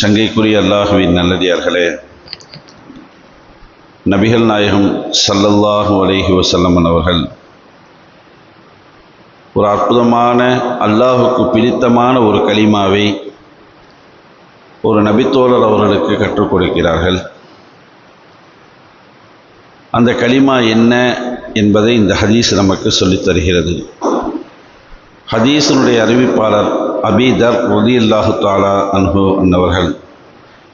சங்கைக்குரிய அல்லாஹுவின் நல்லடியார்களே நபிகள் நாயகம் சல்லல்லாஹு அலைஹி வஸல்லம் அவர்கள் ஒரு அற்புதமான அல்லாஹுக்கு பிடித்தமான ஒரு கலிமாவை ஒரு நபித்தோழர் அவர்களுக்கு கற்றுக் கொடுக்கிறார்கள். அந்த கலிமா என்ன என்பதை இந்த ஹதீஸ் நமக்கு சொல்லித் தருகிறது. ஹதீஸினுடைய அறிவிப்பாளர் அபீதர் ரதி அல்லாஹு தாலா அன்ஹு அன்னவர்கள்.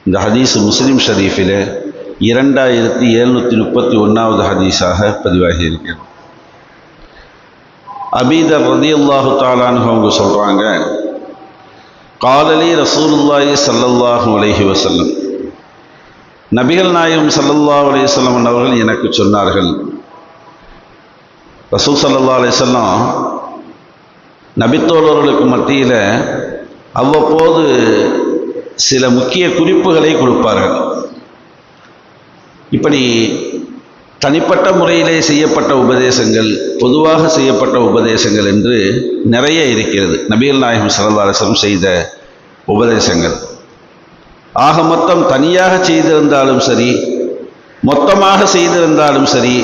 இந்த ஹதீஸ் முஸ்லீம் ஷரீஃபிலே இரண்டாயிரத்தி எழுநூற்றி முப்பத்தி ஒன்றாவது ஹதீஸாக பதிவாகி இருக்கிறது. அபீதர் ரதி அல்லாஹு தாலான்னு அவங்க சொல்கிறாங்க காலலி ரசூலுல்லாஹி சல்லல்லாஹு அலஹி வசல்லம் நபிகள் நாயகம் சல்லல்லாஹ் அலையம் அவர்கள் எனக்கு சொன்னார்கள் ரசூல் ஸல்லல்லாஹு அலைஹி நபித்தோழர்களுக்கு மத்தியில் அவ்வப்போது சில முக்கிய குறிப்புகளை கொடுப்பார்கள். இப்படி தனிப்பட்ட முறையிலே செய்யப்பட்ட உபதேசங்கள் பொதுவாக செய்யப்பட்ட உபதேசங்கள் என்று நிறைய இருக்கிறது. நபிகள் நாயகம் சரதாரசம் செய்த உபதேசங்கள். ஆக மொத்தம் தனியாக செய்திருந்தாலும் சரி மொத்தமாக செய்திருந்தாலும் சரி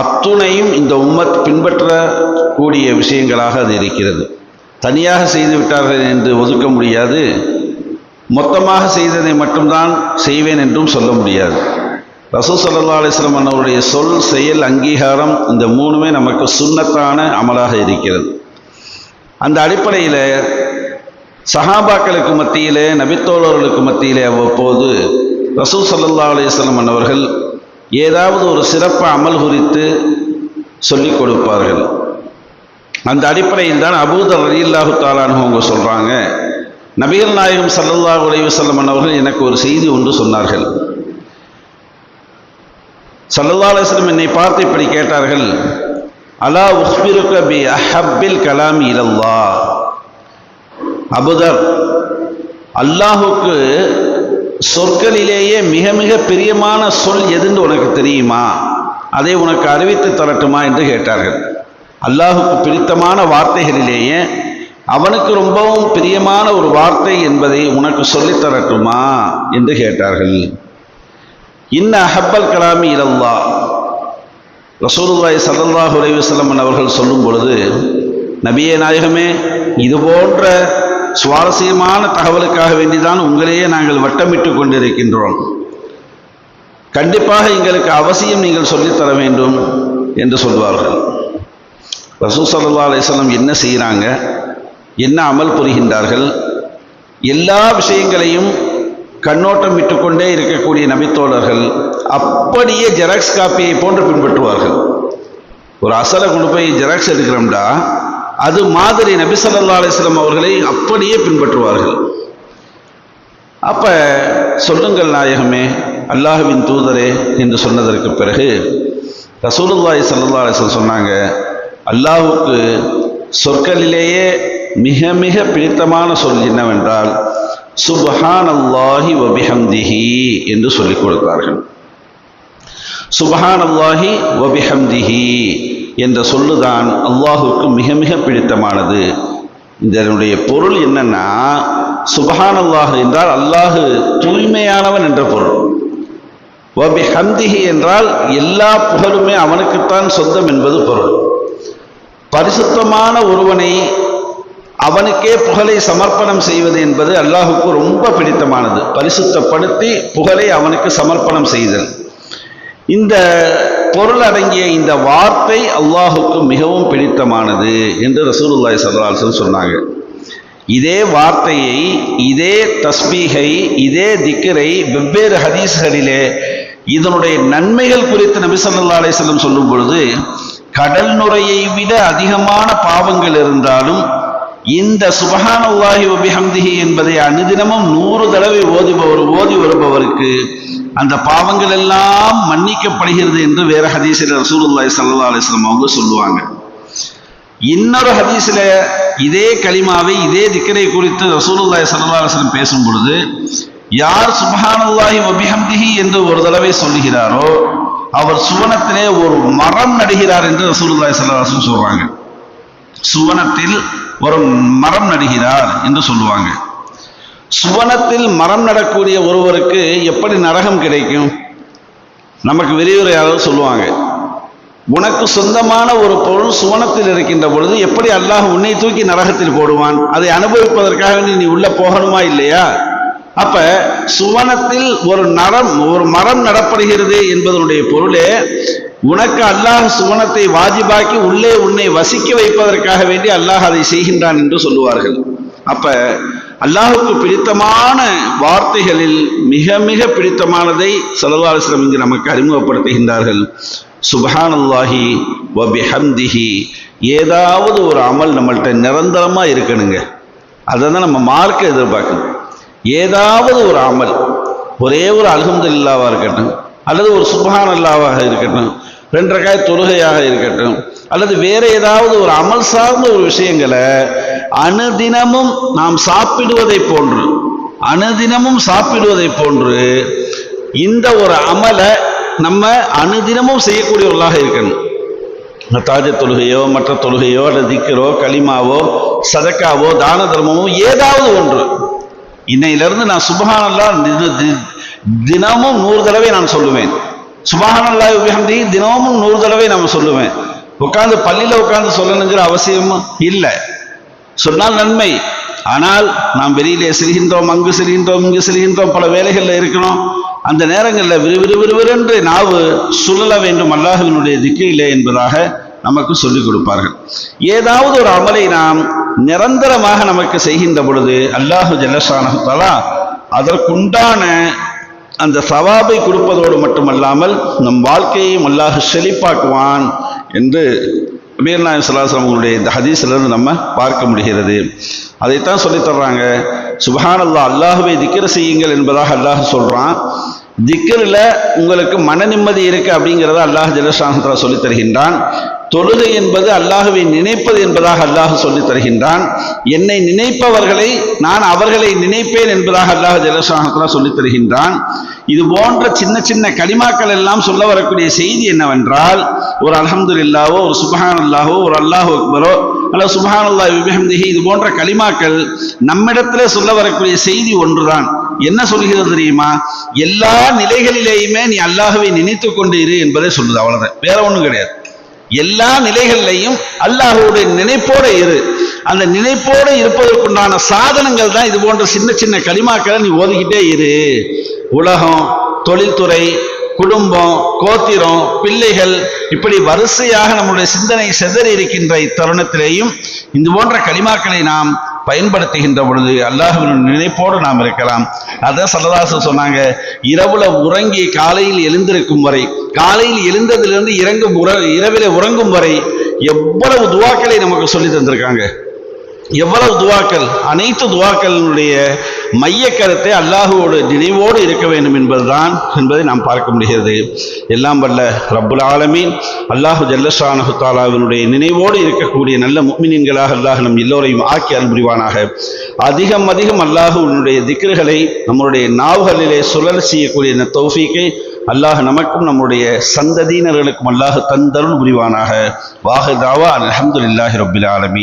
அத்துணையும் இந்த உம்மத் பின்பற்றக்கூடிய விஷயங்களாக அது இருக்கிறது. தனியாக செய்து விட்டார்கள் என்று ஒதுக்க முடியாது. மொத்தமாக செய்ததை மட்டும்தான் செய்வேன் என்றும் சொல்ல முடியாது. ரசூ சல்லா அலிஸ்லாம் அவருடைய சொல் செயல் அங்கீகாரம் இந்த மூணுமே நமக்கு சுண்ணத்தான அமலாக இருக்கிறது. அந்த அடிப்படையில் சஹாபாக்களுக்கு மத்தியிலே நபித்தோழர்களுக்கு மத்தியிலே அவ்வப்போது ரசூ சல்லா அலிஸ்லாம் அவர்கள் ஏதாவது ஒரு சிறப்பு அமல் குறித்து சொல்லிக் கொடுப்பார்கள். அந்த அடிப்படையில் தான் அபூதர் ரலில்லாஹு தாலான்னு அவங்க சொல்கிறாங்க நபிகள் நாயகம் சல்லல்லா உலைவு வஸல்லம் அவர்கள் எனக்கு ஒரு செய்தி ஒன்று சொன்னார்கள். சல்லல்லா அலிஸ்லம் என்னை பார்த்து இப்படி கேட்டார்கள். அலா உஹ்பிருக்க பி அஹப்பில் கலாம் இலல்லா அபுதர் அல்லாஹுக்கு சொற்களிலேயே மிக மிக பிரியமான சொல் எதுன்னு உனக்கு தெரியுமா? அதை உனக்கு அறிவித்து தரட்டுமா என்று கேட்டார்கள். அல்லாஹுக்கு பிடித்தமான வார்த்தைகளிலேயே அவனுக்கு ரொம்பவும் பிரியமான ஒரு வார்த்தை என்பதை உனக்கு சொல்லித் தரட்டுமா? என்று கேட்டார்கள். இன்ன அஹப்பல் கலாமி இலல்லா ரசூலுல்லாய் சல்லல்லாஹு அலைஹி அவர்கள் சொல்லும் பொழுது நபியே நாயகமே இது போன்ற சுவாரஸ்யமான தகவலுக்காக வேண்டிதான் உங்களையே நாங்கள் வட்டமிட்டு கொண்டிருக்கின்றோம். கண்டிப்பாக எங்களுக்கு அவசியம் நீங்கள் சொல்லித்தர வேண்டும் என்று சொல்வார்கள். ரசூ சல்லா அலிஸ்லாம் என்ன செய்கிறாங்க என்ன அமல் புரிகின்றார்கள்? எல்லா விஷயங்களையும் கண்ணோட்டம் விட்டுக்கொண்டே இருக்கக்கூடிய நபித்தோழர்கள் அப்படியே ஜெராக்ஸ் காப்பியை போன்று பின்பற்றுவார்கள். ஒரு அசலை கொண்டு போய் ஜெராக்ஸ் எடுக்கிறோம்டா அது மாதிரி நபி சல்லா அலிஸ்லாம் அவர்களை அப்படியே பின்பற்றுவார்கள். அப்ப சொல்லுங்கள் நாயகமே அல்லாஹுவின் தூதரே என்று சொன்னதற்கு பிறகு ரசூலுல்லாய் சல்லா அலிஸ்லாம் சொன்னாங்க அல்லாஹுக்கு சொற்களிலேயே மிக மிக பிடித்தமான சொல் என்னவென்றால் சுபஹான் அல்லாஹி வபிஹம்திஹி என்று சொல்லிக் கொடுத்தார்கள். சுபஹான் அல்லாஹி வபிஹம்திஹி என்ற சொல்லுதான் அல்லாஹுக்கு மிக மிக பிடித்தமானது. இதனுடைய பொருள் என்னன்னா சுபஹான் அல்லாஹ் என்றால் அல்லாஹு தூய்மையானவன் என்ற பொருள். வபி ஹம்திஹி என்றால் எல்லா புகழுமே அவனுக்குத்தான் சொந்தம் என்பது பொருள். பரிசுத்தமான ஒருவனை அவனுக்கே புகழை சமர்ப்பணம் செய்வது என்பது அல்லாஹுக்கு ரொம்ப பிடித்தமானது. பரிசுத்தப்படுத்தி புகழை அவனுக்கு சமர்ப்பணம் செய்தல். இந்த பொருள் அடங்கிய இந்த வார்த்தை அல்லாஹுக்கு மிகவும் பிடித்தமானது என்று ரசூலுல்லாய் சல்லாஹன் சொன்னாங்க. இதே வார்த்தையை இதே தஸ்பீகை இதே திக்கரை வெவ்வேறு ஹதீஸ்களிலே இதனுடைய நன்மைகள் குறித்து நபி சொல்லா அலிஸ்லம் சொல்லும் பொழுது கடல் நுரையை விட அதிகமான பாவங்கள் இருந்தாலும் இந்த சுபஹானுல்லாஹி வபிஹம்திஹி என்பதை அனுதினமும் நூறு தடவை ஓதுபவர் ஓதி வருபவருக்கு அந்த பாவங்கள் எல்லாம் மன்னிக்கப்படுகிறது என்று வேற ஹதீஸில் ரசூலுல்லாய் சல்லா அலிஸ்லாம் அவங்க சொல்லுவாங்க. இன்னொரு ஹதீஸில் இதே களிமாவை இதே திக்கரை குறித்து ரசூலுல்லாய் சல்லா அலிஸ்லம் பேசும் பொழுது யார் சுபஹானுல்லாஹி வபிஹம்திஹி என்று ஒரு தடவை சொல்லுகிறாரோ அவர் சுவனத்திலே ஒரு மரம் நடுகிறார் என்று ரசூலுல்லாய் சல்லா அலிஸ்லம் சொல்றாங்க. சுவனத்தில் ஒரு மரம் நடுகிறார் என்று சொல்லுவாங்க. சுவனத்தில் மரம் நடக்கூடிய ஒருவருக்கு எப்படி நரகம் கிடைக்கும்? நமக்கு விரிவுரையாளர் சொல்லுவாங்க. உனக்கு சொந்தமான ஒரு பொருள் சுவனத்தில் இருக்கின்ற பொழுது எப்படி அல்லாஹ் உன்னை தூக்கி நரகத்தில் போடுவான்? அதை அனுபவிப்பதற்காக வேண்டி நீ உள்ள போகணுமா இல்லையா? அப்ப சுவனத்தில் ஒரு நரம் ஒரு மரம் நடப்படுகிறது என்பதனுடைய பொருளே உனக்கு அல்லாஹ் சுவனத்தை வாஜிபாக்கி உள்ளே உன்னை வசிக்க வைப்பதற்காக வேண்டி அல்லாஹ் அதை செய்கின்றான் என்று சொல்லுவார்கள். அப்ப அல்லாஹுக்கு பிடித்தமான வார்த்தைகளில் மிக மிக பிடித்தமானதை சலவாலிஸ்லம் இங்கு நமக்கு அறிமுகப்படுத்துகின்றார்கள். சுபஹானல்லாஹி வபிஹம்திஹி ஏதாவது ஒரு அமல் நம்மள்கிட்ட நிரந்தரமாக இருக்கணுங்க. அதை தான் நம்ம மார்க்க எதிர்பார்க்கணும். ஏதாவது ஒரு அமல் ஒரே ஒரு அல்ஹம்துலில்லாவாக இருக்கட்டும் அல்லது ஒரு சுபஹான் அல்லாவாக இருக்கட்டும் ரெண்டரைக்காய் தொழுகையாக இருக்கட்டும் அல்லது வேற ஏதாவது ஒரு அமல் சார்ந்த ஒரு விஷயங்களை அனுதினமும் நாம் சாப்பிடுவதை போன்று அனுதினமும் சாப்பிடுவதை போன்று இந்த ஒரு அமலை நம்ம அனுதினமும் செய்யக்கூடியவர்களாக இருக்கணும். தாஜ தொழுகையோ மற்ற தொழுகையோ அல்லது திக்கரோ களிமாவோ சதக்காவோ தான தர்மமோ ஏதாவது ஒன்று. இன்னையிலிருந்து நான் சுபஹானல்லா தி- தினமும் நூறு தடவை நான் சொல்லுவேன். சுபகானல்லா விஹந்தி தினமும் நூறு தடவை நான் சொல்லுவேன். உட்கார்ந்து பள்ளியில உட்கார்ந்து சொல்லணுங்கிற அவசியமும் இல்லை. சொன்னால் நன்மை. ஆனால் நாம் வெளியிலே செல்கின்றோம் அங்கு செல்கின்றோம் இங்கு செல்கின்றோம் பல வேலைகளில் இருக்கிறோம். அந்த நேரங்களில் விறுவிறு விறுவிறுவென்று நாவு சுழல வேண்டும் அல்லாஹினுடைய திக்கையிலே என்பதாக நமக்கு சொல்லிக் கொடுப்பார்கள். ஏதாவது ஒரு அமலை நாம் நிரந்தரமாக நமக்கு செய்கின்ற பொழுது அல்லாஹு ஜல்லஷானஹாலா அதற்குண்டான அந்த சவாபை கொடுப்பதோடு மட்டுமல்லாமல் நம் வாழ்க்கையையும் அல்லாஹ் செழிப்பாக்குவான். என்று அமீர்நாயம் சலாசலம் அவங்களுடைய இந்த ஹதீஸிலிருந்து நம்ம பார்க்க முடிகிறது. அதைத்தான் சொல்லித் தர்றாங்க. சுபஹானல்லா அல்லாஹுவை திக்கிர செய்யுங்கள் என்பதாக அல்லாஹ் சொல்கிறான் திக்கரில் உங்களுக்கு மன நிம்மதி இருக்குது அப்படிங்கிறத அல்லாஹ் ஜலசானத்தில் சொல்லித் தருகின்றான். தொழுகை என்பது அல்லாஹுவை நினைப்பது என்பதாக அல்லாஹ் சொல்லித் தருகின்றான். என்னை நினைப்பவர்களை நான் அவர்களை நினைப்பேன் என்பதாக அல்லாஹ் ஜலசானத்தில் சொல்லி தருகின்றான். இது போன்ற சின்ன சின்ன கலிமாக்கள் எல்லாம் சொல்ல வரக்கூடிய செய்தி என்னவென்றால் ஒரு அல்ஹம்துலில்லாவோ ஒரு சுபஹான் அல்லாஹோ ஒரு அல்லாஹ் அக்பரோ அல்ல சுபஹான் அல்லாஹ் விபிஹம்திஹி இது போன்ற கலிமாக்கள் நம்மிடத்திலே சொல்ல வரக்கூடிய செய்தி ஒன்றுதான். என்ன சொல்கிறது தெரியுமா? எல்லா நிலைகளிலேயுமே நீ அல்லாஹுவை நினைத்து கொண்டு இரு என்பதை சொல்லுது அவ்வளவுதான். வேற ஒன்றும் கிடையாது. எல்லா நிலைகள்லையும் அல்லாஹுடைய நினைப்போட இரு. அந்த நினைப்போடு இருப்பதற்குண்டான சாதனங்கள் தான் இது போன்ற சின்ன சின்ன களிமாக்களை நீ ஓதிக்கிட்டே இரு. உலகம் தொழில்துறை குடும்பம் கோத்திரம் பிள்ளைகள் இப்படி வரிசையாக நம்முடைய சிந்தனை செதறி இருக்கின்ற இத்தருணத்திலேயும் இது போன்ற களிமாக்களை நாம் பயன்படுத்துகின்ற பொழுது அல்லாஹுவின் நினைப்போடு நாம் இருக்கலாம். அதான் சல்லதாசன் சொன்னாங்க இரவுல உறங்கி காலையில் எழுந்திருக்கும் வரை காலையில் எழுந்ததிலிருந்து இறங்கும் உற இரவில உறங்கும் வரை எவ்வளவு துவாக்களை நமக்கு சொல்லி தந்திருக்காங்க. எவ்வளவு துவாக்கள்? அனைத்து துவாக்களினுடைய மைய கருத்தை அல்லாஹுவோடு நினைவோடு இருக்க வேண்டும் என்பதுதான் என்பதை நாம் பார்க்க முடிகிறது. எல்லாம் வல்ல ரப்புல் ஆலமீன். அல்லாஹு ஜல்லஷானஹு தாலாவினுடைய நினைவோடு இருக்கக்கூடிய நல்ல முக்மினின்களாக அல்லாஹ் நம் எல்லோரையும் ஆக்கி அன்புரிவானாக அதிகம் அதிகம் அல்லாஹுனுடைய திக்ருகளை நம்முடைய நாவுகளிலே சுழல் செய்யக்கூடிய இந்த தௌஃபீக்கை அல்லாஹ் நமக்கும் நம்முடைய சந்ததியினர்களுக்கும் அல்லாஹ் தந்தருள் புரிவானாக. வாஹிதாவா அலமதுல்லாஹி ரபுல் ஆலமீன்.